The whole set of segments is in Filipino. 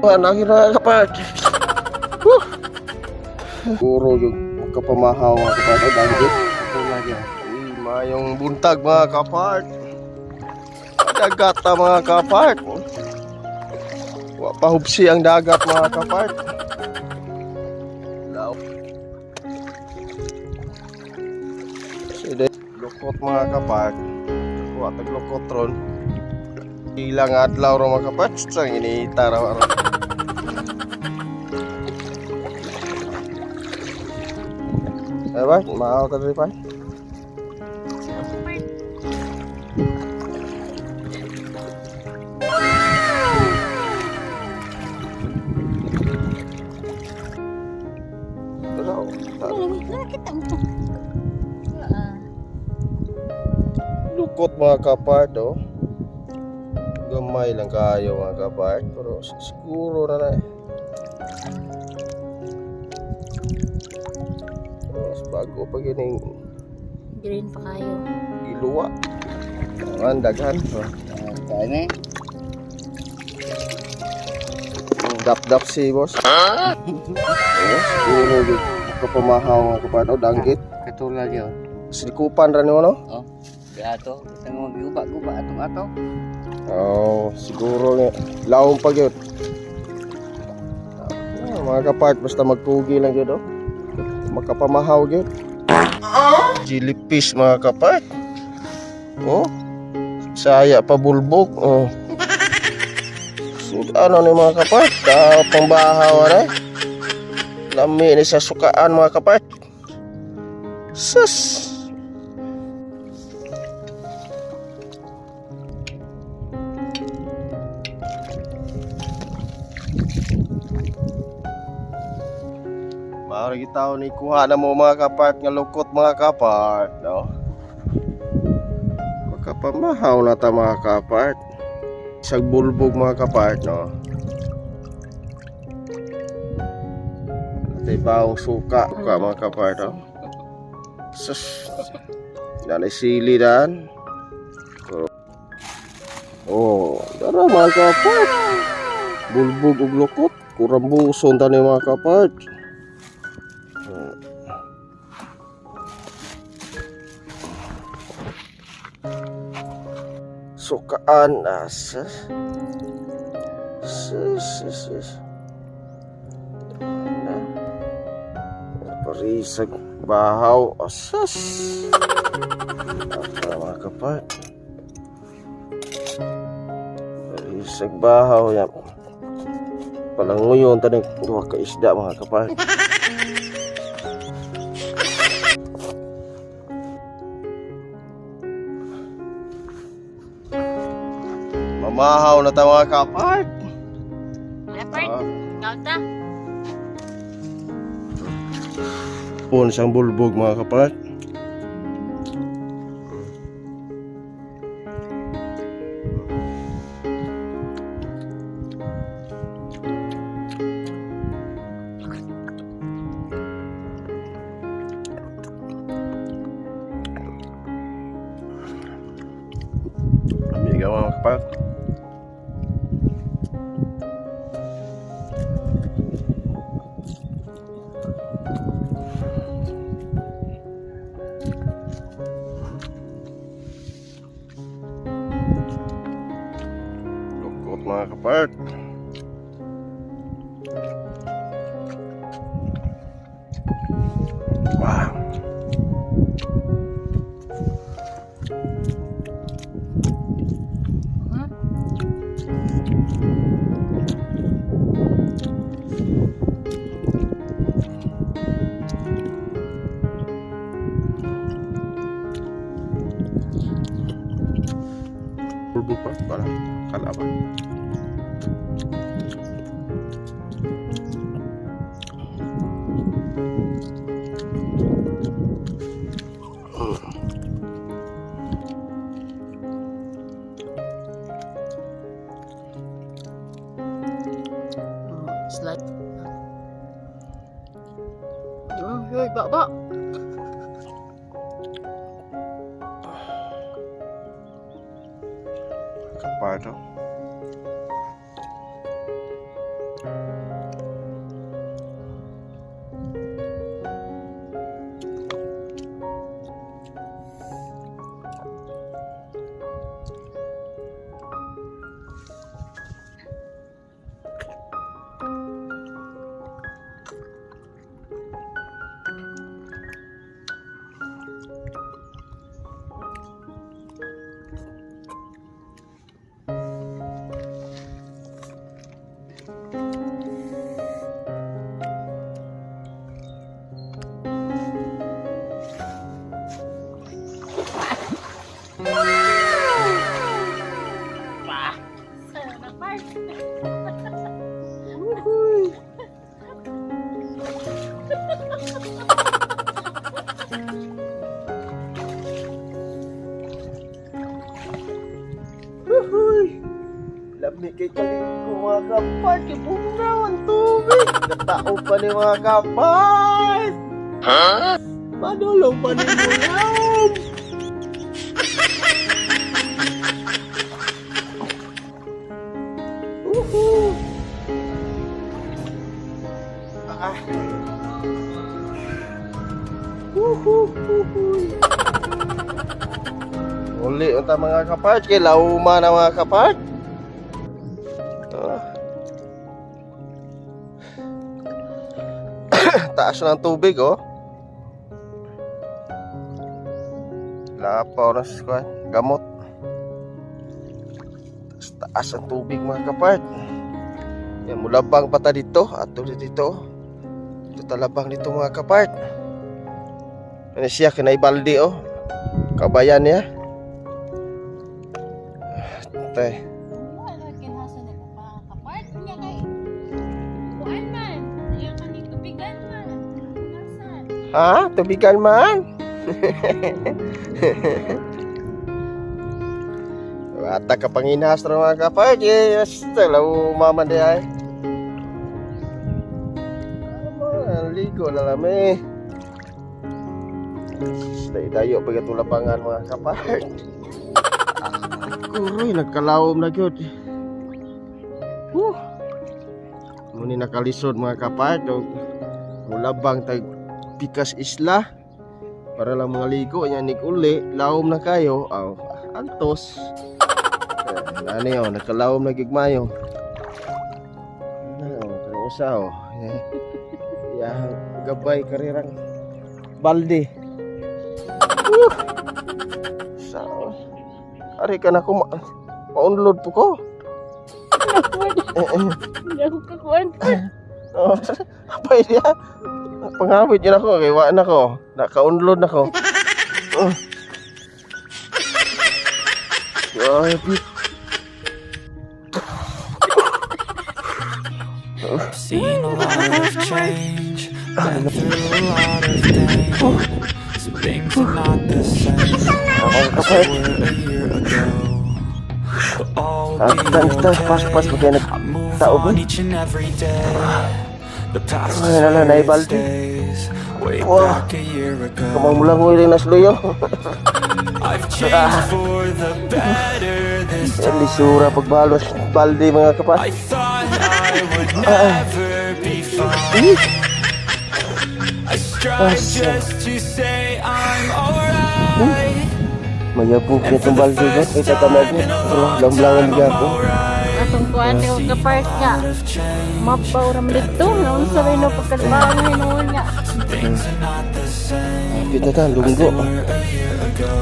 Panangin na kapag. Puro yung magkapamahaw mga kapag. Ay. Katulad yan. Uy, mayong buntag mga kapag. Dagat na mga kapag. Pahubsi ang dagat mga kapag. Sige, lukot mga kapag. Wa taglukot ron. Ilang adlaw ro mga kapag. Sang inita raw ron. Eh ba, maaw ta rin pa. Lukot mga kapart oh. Gamay lang kayo mga kapart pero siguro na na eh. Bago pa gining green pa kayo. iluwa. Ang daghan. Oh. Ah, Kaya na eh. Dap-dap si boss. Oh, siguro yung kapamahaw mga kapart oh, danggit. Katulad yan. Silikupan ra nimo no? Oh. Kaya ato. Basta mo guba-guba atong ato. Oh, siguro nga lawom pa gyud. Ah, mga kapart basta magpugi lang gyud oh. Makapamahaw gyud. Jellyfish mga kapart. Oh. Saya pa bulbog. Oh. Ano ni mga kapart? Ka pangbahaw na. Lami ni sa sukaan mga kapart. Sus. Maari kita ni kuha na mo mga kapart nga lukot mga kapart, no? Makapamahaw na ta mga kapart. Isang bulbog mga kapart, no? At ibang suka, suka mga kapart, no? Sus. Nanay sili dan. Oh, dara mga kapart. Bulbog ug lukot, kurang buson tani mga kapart. Sukaan asa sus sus sus na parisag bahaw. Asas apa mga kapat parisag bahaw. Yan. Palanguyon tanig duha ka isda mga kapat mamahaw na ta mga kapat Leopard, Ah. ikaw ta. pun sang bulbog mga kapat 反正。Lamig kay kaliko mga kapart. Ibunaw ang tubig. Katao pa ni mga kapart. Ha? Manulong pa ni Mulam. Uhu! Ah. Uhu! Uhuy! Uli unta mga kapart kay lauma na mga kapart. Taas ng tubig oh. Lapaw na sa kwan, gamot. Taas, taas ang tubig mga kapart. Yan mulabang pata dito, ato dito. Ito talabang dito mga kapart. Ano siya kinaibaldi oh. Kabayan niya. Tay. Ha? Tubigan man? Wata ka panginas na mga kapag. Yes, talaw mama di ay. Ah, Ligo na lang eh. Stay tayo pagkatulapangan mga kapag. Kuroy, nagkalawom na gyud. Huh. Muni nakalisod mga kapag. Mulabang tag pikas isla. Para lang mga ligo nya nig uli lawom na kayo. Aw antos. Eh, ano yun nagkalawom na gigmayo. Ano kang usa oh. Eh, ya gabay karirang balde. Uh, sa ari ka na ko ma paunlod po ko. Hindi ako kakuan. Oh, apay dia. Pangawit yun ako, kay waan ako. Naka-unload na ako. Oh. Ay, bit. Seen a lot of change, been through a lot of pain. Some things are not the same as were a year ago. But all Ah, be okay. I move on each and every day. Nala, where it naibaldi. stays. Way Wow. back a year ago. Kamang mula ko rin nasluyo. I've changed for the better this Yan, time. lisura pagbalos. Balde mga alright. Mayabog niya itong balde ko. Ay, tatamad niya. Lamblangan niya ako. Atong kuan ni og kapart nga. Mabaw ram dito. Naon sa rin no pagkalbaan hinuon nga. Things are not the same Kita ta, lunggo. were a year ago.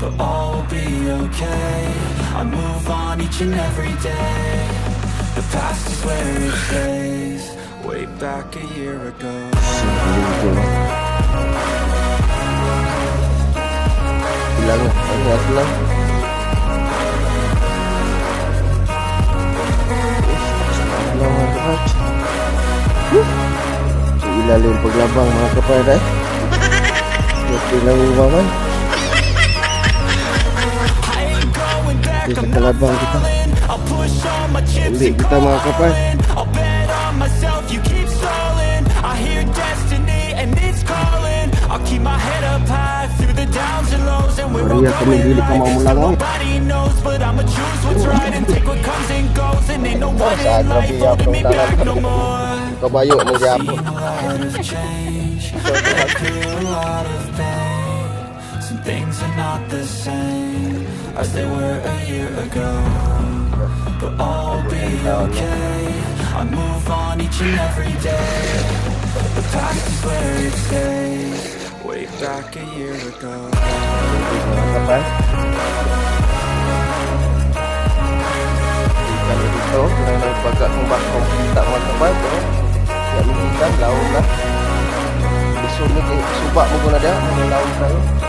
But all will be okay. I move on each and every day. The past is where it stays. Way back a year ago. Ilang, ang hiyas lang. Sa ilalim paglabang mga kapal eh. Ito lang umaman. Ito sa kalabang kita. Hindi kita mga all Maria, kami dili ka no one Sa in life grabe holding me yapon back tanan. no more Kabayo mo gyapon. Seen a lot of change Been through a lot of pain Some things are not the same As they were a year ago But all will be okay I move on each and every day The past is where it stays Way back a year ago Mga kapal. Kami dito, nang nagbaga kung bakong kita mga kapal. Pero, yan minsan, laong na. Isunod eh, suba mo ko na